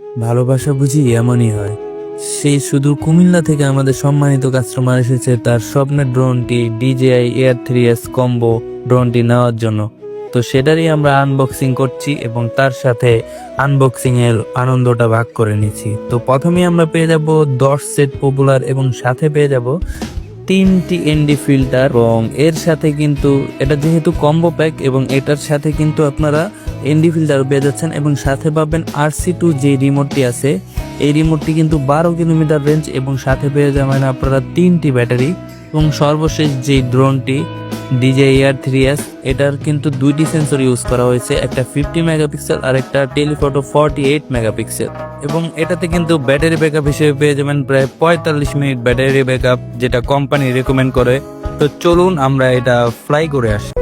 ভালোবাসা বুঝি এমনই হয়। সেই শুধু কুমিল্লা থেকে আমাদের সম্মানিত কাস্টমার এসেছে তার স্বপ্নের ড্রোনটি DJI Air three S combo ড্রোনটি নেওয়ার জন্য। তো সেটারই আমরা আনবক্সিং করছি এবং তার সাথে আনবক্সিং এর আনন্দটা ভাগ করে নিচ্ছি। তো প্রথমেই আমরা পেয়ে যাব দশ সেট পপুলার এবং সাথে পেয়ে যাব তিনটি এনডি ফিল্টার এবং এর সাথে কিন্তু এটা যেহেতু কম্বো প্যাক এবং এটার সাথে কিন্তু আপনারা এনডি ফিল্টার পেয়ে যাচ্ছেন এবং সাথে পাবেন আরসি টু যে রিমোটটি আছে, এই রিমোটটি কিন্তু বারো কিলোমিটার রেঞ্জ এবং সাথে পেয়ে যাবেন আপনারা তিনটি ব্যাটারি এবং সর্বশেষ যে ড্রোনটি ডিজে এয়ার থ্রি এস এটার কিন্তু দুইটি সেন্সর ইউজ করা হয়েছে, একটা ফিফটি মেগাপিক্সেল আর একটা টেলিফটো ফর্টি এইট মেগাপিক্সেল এবং এটাতে কিন্তু ব্যাটারি ব্যাকআপ হিসেবে পেয়ে যাবেন প্রায় পঁয়তাল্লিশ মিনিট ব্যাটারি ব্যাকআপ যেটা কোম্পানি রেকমেন্ড করে। তো চলুন আমরা এটা ফ্লাই করে আসি।